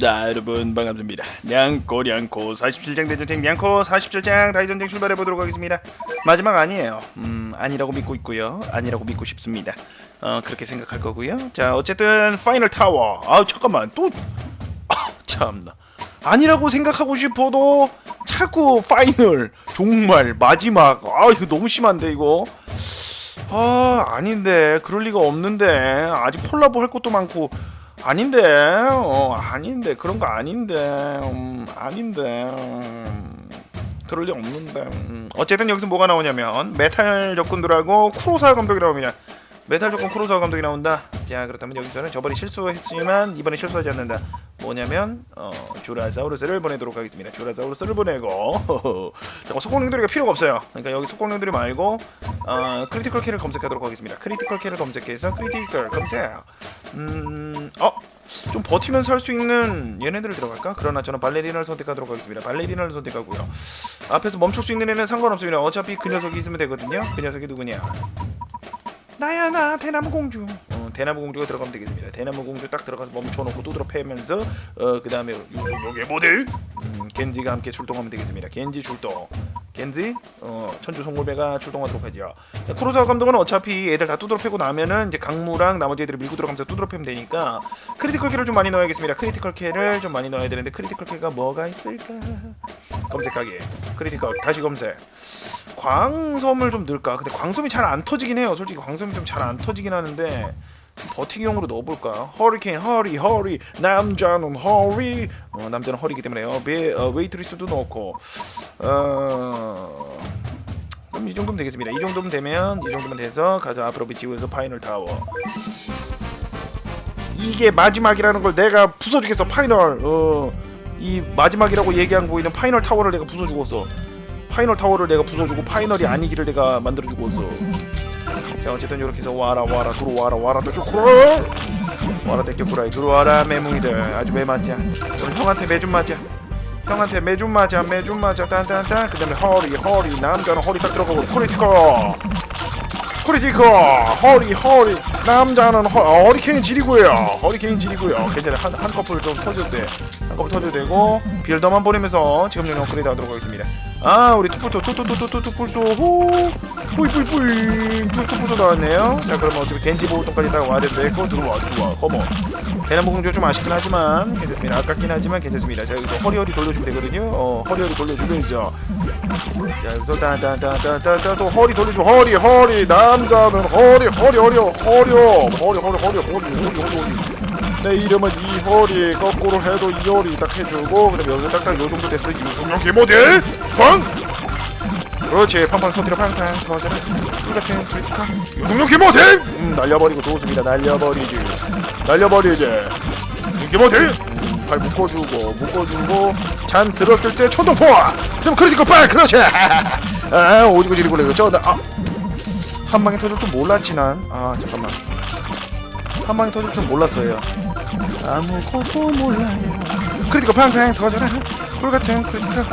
자 여러분 반갑습니다. 냥꼬 냥꼬 47장 대전쟁 냥꼬 47장 다이전쟁 출발해 보도록 하겠습니다. 마지막 아니에요. 음 아니라고 믿고 있고요. 아니라고 믿고 싶습니다. 어 그렇게 생각할 거고요. 자 어쨌든 파이널 타워. 아 잠깐만. 또 아, 참나. 아니라고 생각하고 싶어도 자꾸 파이널. 정말 마지막. 아 이거 너무 심한데 이거. 아 아닌데. 그럴 리가 없는데. 아직 콜라보 할 것도 많고 아닌데 어 아닌데 그런 거 아닌데 음, 아닌데 음, 그럴 리 없는데 음. 어쨌든 여기서 뭐가 나오냐면 메탈 적군들하고 쿠로사와 감독이 나옵니다. 메탈 적군 쿠로사와 감독이 나온다. 자 그렇다면 여기서는 저번에 실수했지만 이번에 실수하지 않는다 뭐냐면 어 주라사우루스를 보내도록 하겠습니다 주라사우루스를 보내고 잠깐 속공룡들이가 필요가 없어요 그러니까 여기 속공룡들이 말고 어 크리티컬 키를 검색하도록 하겠습니다 크리티컬 키를 검색해서 크리티컬 검색 음, 어, 좀 버티면서 할 수 있는 얘네들을 들어갈까? 그러나 저는 발레리나를 선택하도록 하겠습니다. 발레리나를 선택하고요. 앞에서 멈출 수 있는 애는 상관없습니다. 어차피 그 녀석이 있으면 되거든요. 그 녀석이 누구냐? 나야 나 대나무 공주. 어, 대나무 공주가 들어가면 되겠습니다. 대나무 공주 딱 들어가서 멈춰놓고 두드러 패면서 어, 그 다음에 요게 모델 음, 겐지가 함께 출동하면 되겠습니다. 겐지 출동. 겐지 어, 천주 송골배가 출동하도록 하죠. 자, 쿠로사와 감독은 어차피 애들 다 두드러 패고 나면은 이제 강무랑 나머지 애들을 밀고 들어가면서 두드러 패면 되니까 크리티컬 캐를 좀 많이 넣어야겠습니다. 크리티컬 캐를 좀 많이 넣어야 되는데 크리티컬 캐가 뭐가 있을까? 검색하기. 크리티컬 다시 검색. 광섬을 좀 넣을까? 근데 광섬이 잘 안 터지긴 해요. 솔직히 광섬이 좀 잘 안 터지긴 하는데 버티기용으로 넣어볼까? 허리케인 허리 허리 남자는 허리 어, 남자는 허리기 때문에요. 베, 어, 웨이트리스도 넣고 어 그럼 이 정도면 되겠습니다. 이 정도면 되면 이 정도면 돼서 가자 앞으로 비치고에서 파이널 타워 이게 마지막이라는 걸 내가 부숴주겠어 파이널 어 이 마지막이라고 얘기한 보이는 파이널 타워를 내가 부숴주고서 파이널 타워를 내가 부숴주고 파이널이 아니기를 내가 만들어주고서 자 어쨌든 이렇게 해서 와라 와라 들어와라 와라 대쇼쿠라 와라 대쇼쿠라이 들어와라 매뭉이들. 아주 매 맞자 오늘 형한테 매좀 맞자 형한테 매좀 맞아 매좀 맞아 딴딴딴. 그 다음에 허리 허리. 남자는 허리 딱 들어가고 크리티컬 크리티컬 허리 허리. 남자는 허, 어, 허리케인 지리고요. 허리케인 지리고요. 괜찮아. 한, 한 커플 좀 터져도 돼한 커플 터져도 되고 빌더만 보내면서 지금 용 업그레이드 하도록 하겠습니다 아 우리 투뿔소 투투투투투 투뿔소. 호. 뿌이뿌이뿌이 투뿔소 나왔네요. 자 그러면 어차피 겐지 보호통까지 딱 와야 되는데 그거 들어와 들어와. 커머. 대나무 공주 좀 아쉽긴 하지만 괜찮습니다. 아깝긴 하지만 괜찮습니다. 자 여기서 허리허리 돌려주면 되거든요. 어 허리허리 돌려주면서. 자 여기서 따따따따따따 또 허리 돌려주면 허리 허리. 남자는 허리 허리 허리 허리 허리 허리 허리 허리 허리 허리 허리 내 이름은 이허리 거꾸로 해도 이허리 딱 해주고 그다음에 여기 딱딱 요 정도 됐어 유승용 개모델! 팡 그렇지 팡팡 터트려 팡팡 터트려. 똑같은 크리티카. 유승용 개모델! 음 날려버리고 좋습니다. 날려버리지. 날려버리지. 개모델! 음, 발 묶어주고 묶어주고 잔 들었을 때 초동포 좀 크리티컬 빵 그렇지! 아 오지고 지리고 그래 저나 아. 한 방에 터질 줄 몰랐지 난아 잠깐만 한 방에 터질 줄 몰랐어요. 아무것도 몰라요. 크리티컬 팡팡 터져라 꿀같은 크리티컬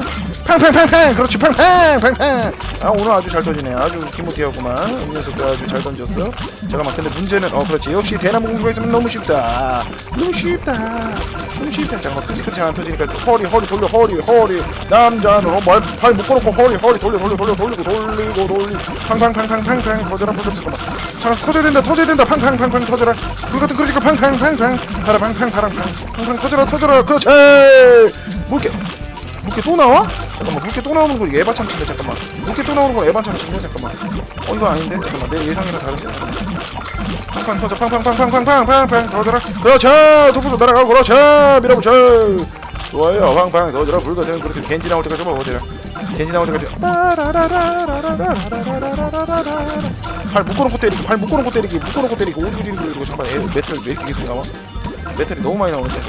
팡팡팡팡! 그렇지 팡팡 팡팡! 아 오늘 아주 잘 터지네 아주 기모티하구만. 이 녀석도 아주 잘 던졌어. 잠깐만 근데 문제는 어 그렇지. 역시 대나무 공주가 있으면 너무 쉽다. 너무 쉽다 너무 쉽다 잠깐만 크리티컬 잘안 터지니까 허리 허리 돌려 허리 허리. 남자는 어, 말, 발 묶어놓고 허리 허리 돌려 돌려 돌려 돌리고 돌리고 돌리고 팡팡팡팡팡팡 터져라 터져 잠깐만. 잠깐 터져야 된다 터져야 된다. 팡팡팡팡 터져라. 불같은 크리티컬 팡팡팡팡. 파라 팡팡 파랑 팡팡 터져라 터져라. 그렇지! 물개 물개 또 나와? 잠깐만 물개 또 나오는 거 예바 참치인데 잠깐만. 물개 또 나오는 거 예바 참치인데 잠깐만. 어 이거 아닌데? 잠깐만 내 예상이랑 다른데 팡팡 터져 팡팡팡팡팡팡팡팡 터져라 그렇지 도부도 날아가고 그렇지 밀어붙여! 좋아요 팡팡 터져라 불같은 그렇게 겐지 나올 때까지 뭐 어디라 겐지 나올 때까지. 발 묶어놓고 때리기 발 묶어놓고 때리기 묶어놓고 때리기. 오지리고 이러고 잠깐 애 메탈 왜 이렇게 계속 나와 메탈이 너무 많이 나오는데.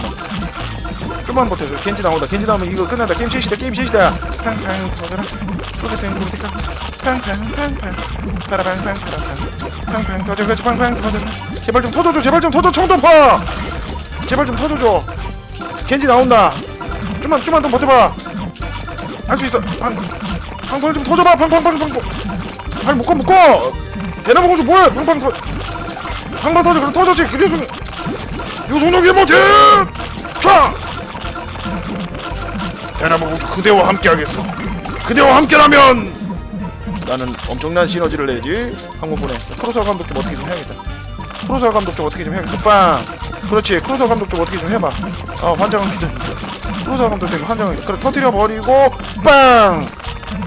좀만 버텨줘. 겐지 나온다. 겐지 나오면 이거 끝난다. 게임 실시다. 게임 실시다. 팡팡 터져라. 소개팅 구르티카 팡팡 팡팡. 파라팡팡 파라팡. 팡팡 터져 그렇지. 팡팡 터져라 제발 좀 터져줘. 제발 좀 터져. 청동파! 제발 좀 터져줘. 겐지 나온다. 좀만 좀만 더 버텨봐. 할 수 있어. 팡 팡팡 좀 터져봐. 팡팡팡팡 발 묶어 묶어! 대나무 공주 뭐해 팡팡 터 팡팡 터져. 그럼 터졌지 그 요즘 요소놈이 못해 자 대나무 공주 그대와 함께하겠어. 그대와 함께라면 나는 엄청난 시너지를 내지. 보내. 크로서 감독 좀 어떻게 좀 해야겠다. 크로서 감독 좀 어떻게 좀 해야겠어. 빵. 그렇지. 크로서 감독 좀 어떻게 좀 해봐. 아 환장한 기다. 크로서 감독 좀 환장한 기다. 그래 터뜨려 버리고 빵.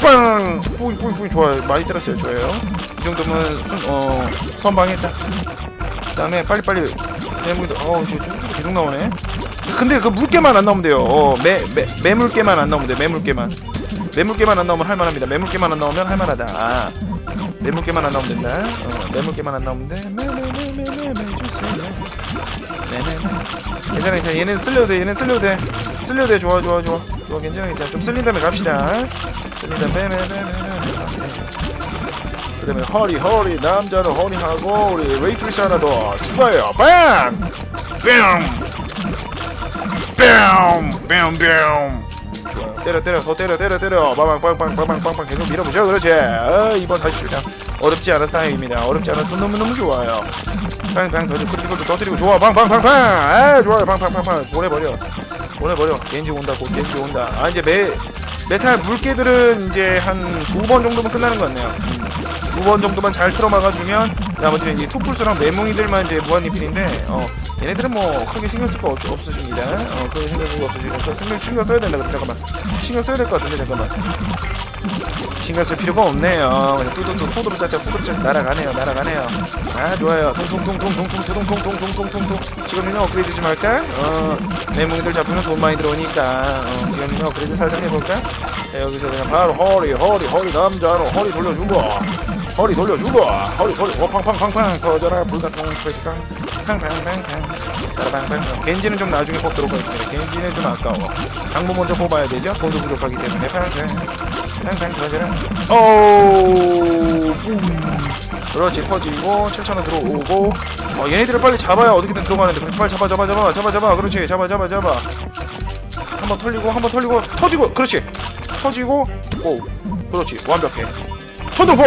빵. 뿌이 뿌이 뿌이 좋아요. 많이 때렸어요. 좋아요. 이 정도면 순, 어 선방했다. 그 다음에 빨리빨리 매물도 어우 저좀 계속 나오네. 근데 그 물개만 안 나오면 돼요. 어, 매, 매, 매물개만 안 나오면 돼. 매물개만. 매물개만 안 나오면 할만합니다. 매물개만 안 나오면 할만하다. 아, 매물개만 안 나오면 된다. 어, 매물개만 안 나오면 돼. 괜찮아, 괜찮아. 얘는 쓸려도 돼. 얘는 쓸려도 돼. 쓸려도 돼. 좋아, 좋아, 좋아. 좋아, 괜찮아, 괜찮아. 좀 쓸린 다음에 갑시다. 쓸린 다음에 매매매매매. 그 다음에 허리, 허리. 남자는 허리하고 우리 웨이트리스 하나 더 추가해요. 빵! 뺨! 뺨! 뺨! 뺨! 좋아요. 때려 때려 더 때려 때려 때려 빵빵 빵빵 빵빵빵 계속 밀어보죠 그렇지 어, 이번 다시 주자 어렵지 않아서 다행입니다 어렵지 않아서 너무너무 좋아요 빵빵 더 크리티컬도 터뜨리고 좋아 빵빵빵빵 아 좋아요 빵빵빵빵 보내버려 보내버려 겐지 온다 곧 겐지 온다 아 이제 메 메탈 물개들은 이제 한 두 번 정도면 끝나는 것 같네요. 두 번 정도만 잘 틀어막아주면 나머지는 이제 투플스랑 메몽이들만 이제 무한리필인데 어 얘네들은 뭐 크게 신경 쓸 거 없, 없으십니다. 어 크게 신경 쓸 거 없으시니까 신경, 신경 써야 된다 그래 잠깐만. 신경 써야 될 것 같은데 잠깐만 신경 쓸 필요가 없네요. 뚜두뚜 후드로 짜짜 후드로 짜짜 날아가네요 날아가네요. 아 좋아요. 통통통통통통통통통통통통 지금이면 업그레이드 좀 할까? 어 메몽이들 잡으면 돈 많이 들어오니까. 어 지금이면 업그레이드 살짝 해볼까? 자, 여기서 그냥 바로 허리 허리 허리 남자로 허리 돌려주고 허리 돌려주고 허리 허리 어 팡팡팡팡 터져라. 불같은 크래시강 팡팡팡팡. 따라팡팡 겐지는 좀 나중에 뽑도록 하겠습니다 겐지는 터져라 오우 붐. 그렇지 터지고 7천원 들어오고 어 얘네들을 빨리 잡아야 어떻게든 들어가는데 그렇지 빨리 잡아 잡아 잡아 잡아 잡아. 그렇지 잡아 잡아 잡아. 한 번 털리고 한 번 털리고. 터지고 그렇지. 터지고 오 그렇지. 완벽해. 천둥포!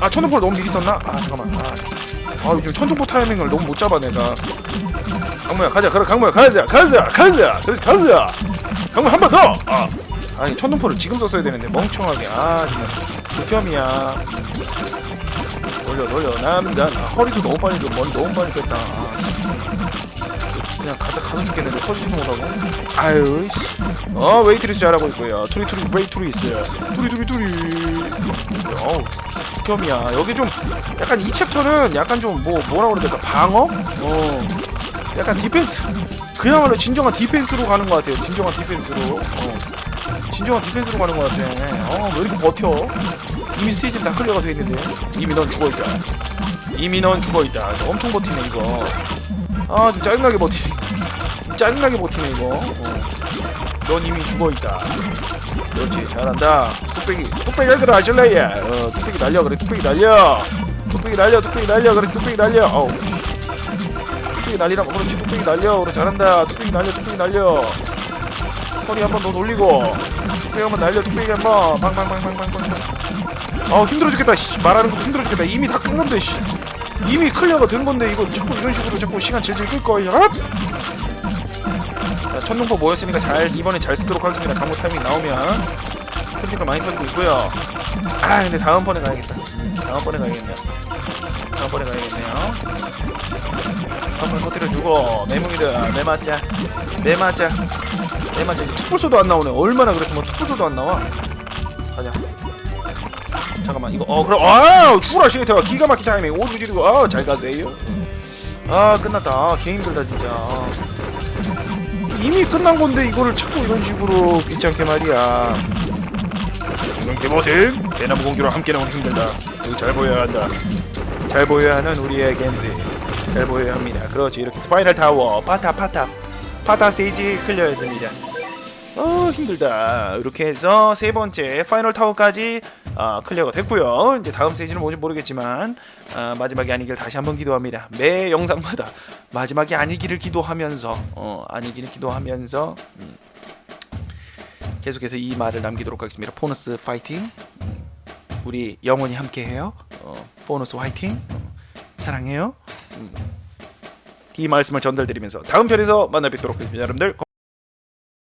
아 천둥포를 너무 미리 썼나? 아 잠깐만. 아, 아 요즘 천둥포 타이밍을 너무 못 잡아 내가. 강모야 가자. 그래 강모야 가자 가자 가자. 그렇지 가자. 강모 한 번더! 아 아니 천둥포를 지금 썼어야 되는데 멍청하게. 아 정말. 극혐이야. 돌려 돌려. 남자 아, 허리도 너무 빨리 줘 머리 너무 빨리 뺐다. 아, 그냥 가서 가서 죽겠는데 터지지도 못하고. 아유 씨. 어 웨이트리스 잘하고 있고요. 투리 투리 웨이트리스. 투리 투리. 어우 극혐이야. 여기 좀 약간 이 챕터는 약간 좀 뭐 뭐라 그래야 될까? 방어? 어. 약간 디펜스. 그야말로 진정한 디펜스로 가는 것 같아요. 진정한 디펜스로. 어 진정한 디펜스로 가는 것 같아 어 왜 이렇게 버텨? 이미 스테이지는 다 클리어가 돼 있는데. 이미 넌 죽어있다. 이미 넌 죽어있다. 엄청 버티네 이거. 아 좀 짜증나게 버티네. 짜증나게 버티네 이거. 어. 넌 이미 죽어있다. 그렇지 잘한다. 뚝배기 뚝배기 얘들아 아실래예 어 뚝배기 날려. 그래 뚝배기 날려. 뚝배기 날려 뚝배기 날려. 그래 뚝배기 날려. 어우. 뚝배기 날리라고 그렇지. 뚝배기 날려. 그래 잘한다. 뚝배기 날려 뚝배기 날려 허리 한번더 돌리고. 뚝배기 한번 날려 뚝배기 한번 방방방방방방 아 힘들어 죽겠다 씨. 말하는 거 힘들어 죽겠다. 이미 다 끝난 건데 씨. 이미 클리어가 된 건데 이거 자꾸 이런 식으로 자꾸 시간 질질 끌 거 야. 자, 천둥포 모였으니까 잘 이번에 잘 쓰도록 하겠습니다. 강무 타이밍 나오면. 크리티컬 많이 터지고 있고요. 아 근데 다음번에 가야겠다. 다음번에 가야겠네요. 다음번에 가야겠네요. 한번 터뜨려주고 매뭉이들 매맞자 매맞자 매맞자 투불소도 안 나오네. 얼마나 그랬으면 투불소도 안 나와? 가자. 잠깐만 이거 어 그럼 아 죽어라 시계태가 기가 막힌 타이밍. 오두 지르고 아잘 가세요. 아 끝났다. 아, 개 힘들다 진짜. 아. 이미 끝난 건데 이거를 자꾸 이런 식으로 귀찮게 말이야. 공룡대 모습 대나무 공주랑 함께 나오면 힘들다. 여기 잘 보여야 한다. 잘 보여야 하는 우리의 겐지. 잘 보여야 합니다. 그렇지. 이렇게 스파이럴 타워. 파타 파타 파타 스테이지 클리어했습니다. 어 힘들다. 이렇게 해서 세 번째 파이널 타워까지 어, 클리어가 됐고요. 이제 다음 스테이지는 뭔지 모르겠지만 어, 마지막이 아니길 다시 한번 기도합니다. 매 영상마다 마지막이 아니기를 기도하면서 어, 아니기를 기도하면서 음, 계속해서 이 말을 남기도록 하겠습니다. 보너스 파이팅. 음, 우리 영원히 함께해요. 어, 보너스 화이팅. 어, 사랑해요. 음, 이 말씀을 전달드리면서 다음 편에서 만나 뵙도록 하겠습니다. 여러분들